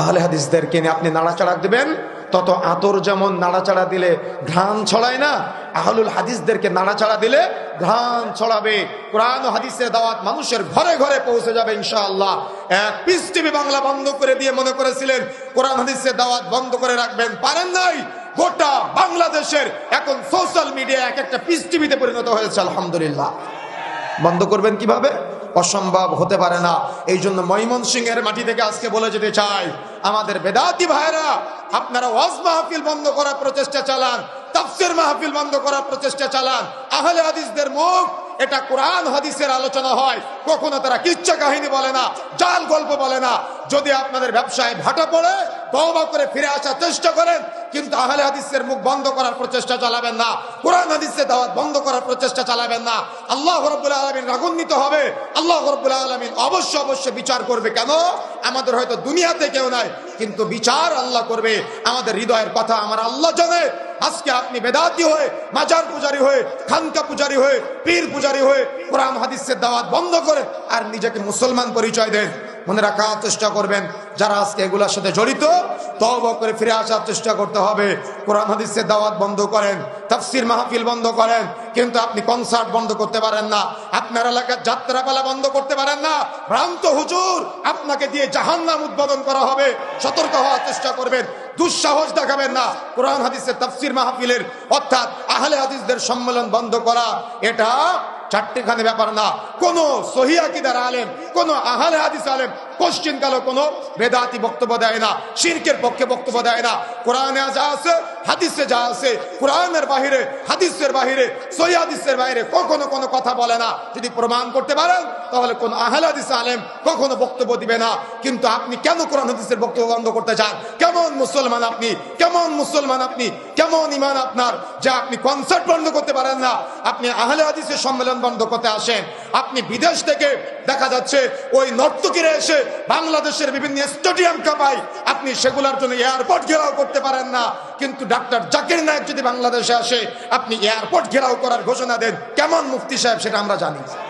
আহলে হাদিসদেরকে নিয়ে আপনি নাড়াচাড়া দিবেন, তত আতর যেমন নাড়াচাড়া দিলে ঘ্রাণ ছড়ায় না, আহলুল হাদিসদেরকে নাড়াচাড়া দিলে ঘ্রাণ ছড়াবে। কোরআন হাদিসের দাওয়াত মানুষের ঘরে ঘরে পৌঁছে যাবে ইনশাআল্লাহ। এক পিস টিভি বাংলা বন্ধ করে দিয়ে মনে করেছিলেন, কোরআন হাদিসের দাওয়াত বন্ধ করে রাখবেন, পারেন নাই? গোটা বাংলাদেশের এখন সোশ্যাল মিডিয়া এক একটা পিস টিভিতে পরিণত হয়েছে, আলহামদুলিল্লাহ। বন্ধ করবেন কীভাবে? অসম্ভব হতে পারে না। এই জন্য ময়মন সিংহের মাটি থেকে আজকে বলে যেতে চাই, আমাদের বেদাতি ভাইরা আপনারা ওয়াজ মাহফিল বন্ধ করার প্রচেষ্টা চালান, তাফসির মাহফিল বন্ধ করার প্রচেষ্টা চালান। আহলে হাদিসদের মুখ এটা কোরআন হাদিসের আলোচনা হয়, কখনো তারা কিচ্ছা কাহিনী বলে না, জাল গল্প বলে না। যদি আপনাদের ব্যবসায় ভাটা পড়ে, তওবা করে ফিরে আসার চেষ্টা করেন, কিন্তু আহলে হাদিসের মুখ বন্ধ করার প্রচেষ্টা চালাবেন না, কোরআন হাদিসের দাওয়াত বন্ধ করার প্রচেষ্টা চালাবেন না। আল্লাহ রব্বুল আলমিন রাগান্বিত হবে, আল্লাহ রব্বুল আলমিন অবশ্য অবশ্য বিচার করবে কেন? আমাদের হয়তো দুনিয়াতে কেউ নাই, কিন্তু বিচার আল্লাহ করবে। আমাদের হৃদয়ের কথা আমার আল্লাহ জানে আজকে আপনি বেদাতি হয়ে, মাজার পূজারি হয়ে, খানকা পূজারি হয়ে, পীর পূজারি হয়ে, কোরআন, হাদিসের দাওয়াত বন্ধ করে আর নিজেকে মুসলমান পরিচয় দেন। মনে রাখার চেষ্টা করবেন। যারা আজকে এগুলোর সাথে জড়িত, তওবা করে ফিরে আসার চেষ্টা করতে হবে। কোরআন হাদিসের দাওয়াত বন্ধ করেন, তাফসির মাহফিল বন্ধ করেন, কিন্তু আপনি কনসার্ট বন্ধ করতে পারেন না। আপনার এলাকার যাত্রাপালা বন্ধ করতে পারেন না। ভ্রান্ত হুজুর, আপনাকে দিয়ে জাহান্নাম উদ্বোধন করা হবে। সতর্ক হওয়ার চেষ্টা করবেন। দুঃসাহস দেখাবেন না। কোরআন হাদিসের তাফসির মাহফিলের, অর্থাৎ আহলে হাদিসদের সম্মেলন বন্ধ করা। এটা চারটেখানে ব্যাপার না। কোন সহিদার আলেম, কোন আহলে হাদিস আলেম কোশ্চিন কালো কোনো বেদাতি বক্তব্য দেয় না, শিরকের পক্ষে বক্তব্য দেয় না। কোরআনে যা আছে, হাদিসে যা আছে, কোরআনের বাহিরে, হাদিসের বাহিরে, সহি হাদিসের বাইরে কখনো কোনো কথা বলে না। যদি প্রমাণ করতে পারেন তাহলে কোন আহলে হাদিস আলেম কখনো বক্তব্য দিবে না। কিন্তু আপনি কেন কোরআন হাদিসের বক্তব্য বন্ধ করতে চান? কেমন মুসলমান আপনি? কেমন মুসলমান আপনি? কেমন ইমান আপনার? যে আপনি কনসার্ট বন্ধ করতে পারেন না। আপনি আহলে হাদিসের সম্মেলন বন্ধ করতে আসেন। আপনি বিদেশ থেকে দেখা যাচ্ছে ওই নর্তকীরা এসে বাংলাদেশের বিভিন্ন স্টেডিয়াম কাপাই আপনি সেগুলোর জন্য এয়ারপোর্ট ঘেরাও করতে পারেন না। কিন্তু ডাক্তার জাকির নায়ক যদি বাংলাদেশে আসে, আপনি এয়ারপোর্ট ঘেরাও করার ঘোষণা দেন। কেমন মুফতি সাহেব সেটা আমরা জানি।